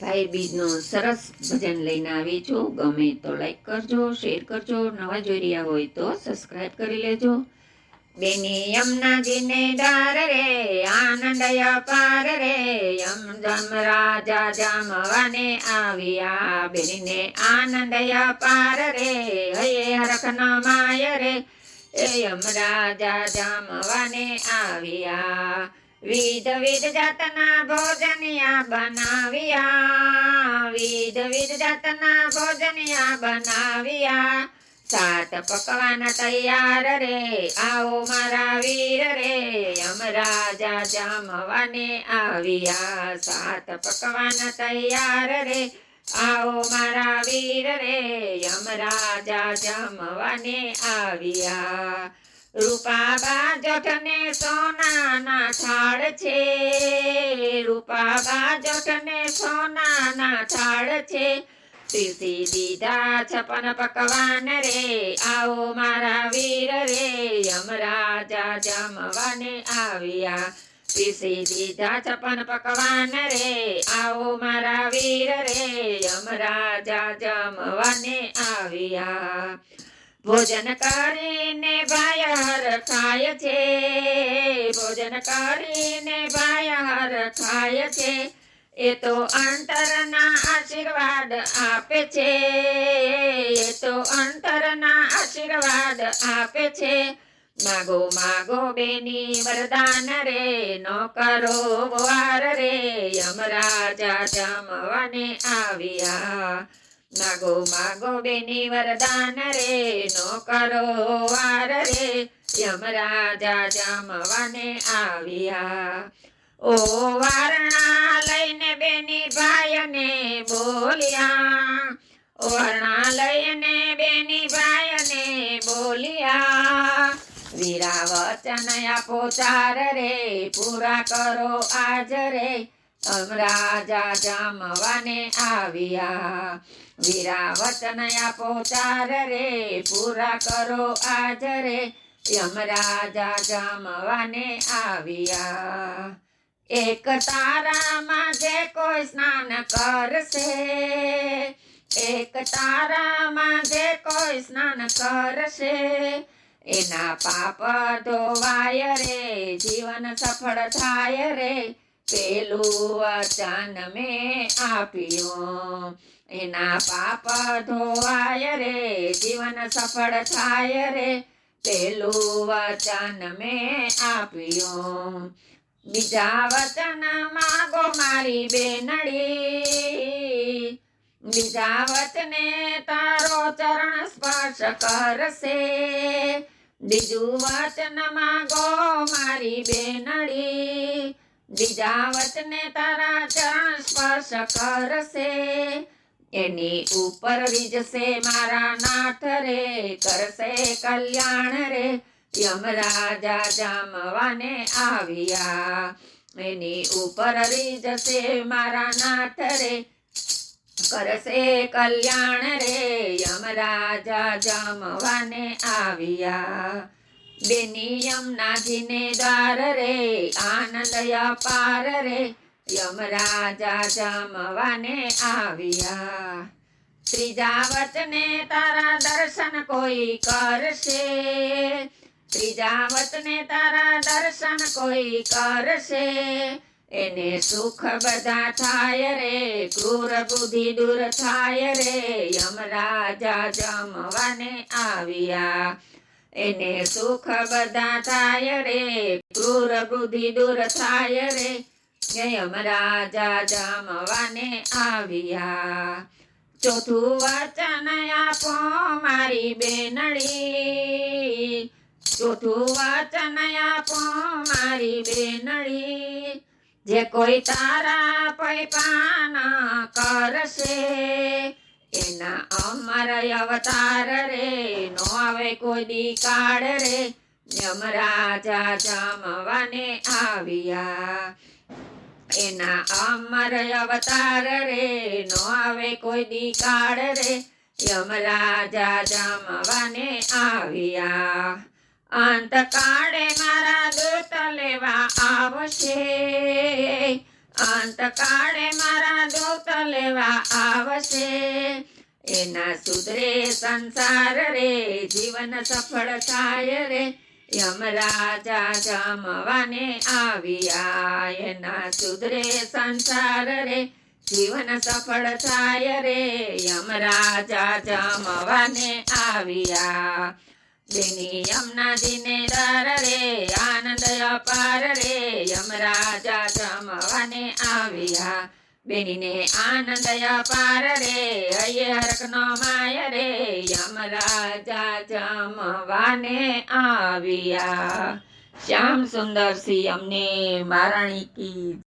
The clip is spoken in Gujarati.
ભાઈ બીજનું સરસ ભજન લઈને આવી છું. ગમે તો લાઈક કરજો શેર કરજો. નવા જોઈ રહ્યા હોય તો સબસ્ક્રાઇબ કરી લેજો. બેની યમુનાજીને ડાર રે, આનંદ અપાર રે. યમ જમ રાજા જામવાને આવ્યા. બેનીને આનંદ અપાર રે. હયે હરખ માય રે. એ યમ રાજા જામવાને આવ્યા. વિધ વિધ જાતના ભોજનિયા બનાવ્યા. વિધ વિધ જાતના ભોજનિયા બનાવ્યા. સાત પકવાન તૈયાર રે. આવો મારા વીર રે. યમ રાજા જમવાને આવ્યા. સાત પકવાન તૈયાર રે. આવો મારા વીર રે. યમ રાજા જમવાને આવ્યા. રૂપાબા જઠને સોનાના થાળ છે. રૂપાબા જઠને સોનાના થાળ છે. પીસી દીધા છપન પકવાન રે. આવો મારા વીર રે. યમરાજા જમવાને આવ્યા. પીસી દીધા છપન પકવાન રે. આવો મારા વીર રે. યમરાજા જમવાને આવ્યા. ભોજન કરીને ભાઈ ખાય છે ભોજન કરીને ભાઈ ખાય છે. એ તો અંતરના આશીર્વાદ આપે છે, એ તો અંતરના આશીર્વાદ આપે છે. માગો માગો બેની વરદાન રે, નો કરો વાર રે, યમરાજા જમવાને આવ્યા. માગો માગો બેની વરદાન રે, નો કરો વાર રે. યમરાજા જમવાને આવ્યા. ઓ વારણા લઈને બેની ભાઈને બોલ્યા. ઓ વારણા લઈને બેની ભાઈને બોલ્યા. વીરા વચન આપો રે, પૂરા કરો આજ રાજા જમવાને આવ્યા. વીરા વચન આપો ચાર રે, પૂરા કરો આજ રે. યમ રાજા જમવાને આવ્યા. એક તારામાં જે કોઈ સ્નાન કરશે, એક તારામાં જે કોઈ સ્નાન કરશે, એના પાપ ધોવાય રે, જીવન સફળ થાય રે. પેલું વચન મેં આપ્યું. એના પાપ ધોવાય રે, જીવન સફળ થાય રે. પેલું વચન મેં આપ્યું. બીજા વચન માગો મારી બેનડી. બીજા વચને તારો ચરણ સ્પર્શ કરશે. બીજું વચન માગો મારી બેનડી. બીજા વચને તારા ચરણ સ્પર્શ કરશે. એની ઉપર રીજશે મારા નાથ રે, કરશે કલ્યાણ રે. યમરાજા જામવાને આવ્યા. એની ઉપર રીજશે મારા નાથ રે, કરશે કલ્યાણ રે. યમરાજા જામવાને આવ્યા. બેની યમનાજીને દ્વાર રે આનંદ અપાર રે યમરાજા જમવાને આવ્યા ત્રિજાવત ને તારા દર્શન કોઈ કરશે ત્રીજા વચને તારા દર્શન કોઈ કરશે એને સુખ બધા થાય રે ક્રૂર બુદ્ધિ દૂર થાય રે યમરાજા જમવાને આવ્યા એને સુખ બધા થાય રે, ક્રૂર બુદ્ધિ દૂર થાય રે. યમરાજા જમવાને આવ્યા. ચોથું વચન આપો મારી બેનળી ચોથું વચન આપો મારી બેનળી જે કોઈ તારા પૈપાના કરશે એના અમારા અવતાર રે, નો આવે કોઈ દી કાળ રે. યમરાજા જમવાને આવ્યા. એના અમર અવતાર રે, નો આવે કોઈ દી કાળ રે. યમરાજા જમવાને આવ્યા. અંતકાળે મારા દૂત લેવા આવશે. અંતકાળે મારા દૂત લેવા આવશે. એના સુધરે સંસાર રે, જીવન સફળ થાય રે. યમરાજા જમવાને આવ્યા. એના સુધરે સંસાર રે, જીવન સફળ થાય રે. યમરાજા જમવાને આવ્યા. દિની યમના દિને દર રે, આનંદ અપાર રે. યમરાજા જમવાને આવ્યા. બેનીને આનંદ અપાર રે અયે હરકનો માય રે યમરાજા જમવાને આવ્યા. શ્યામ સુંદર સિંહ અમને મારાણી કી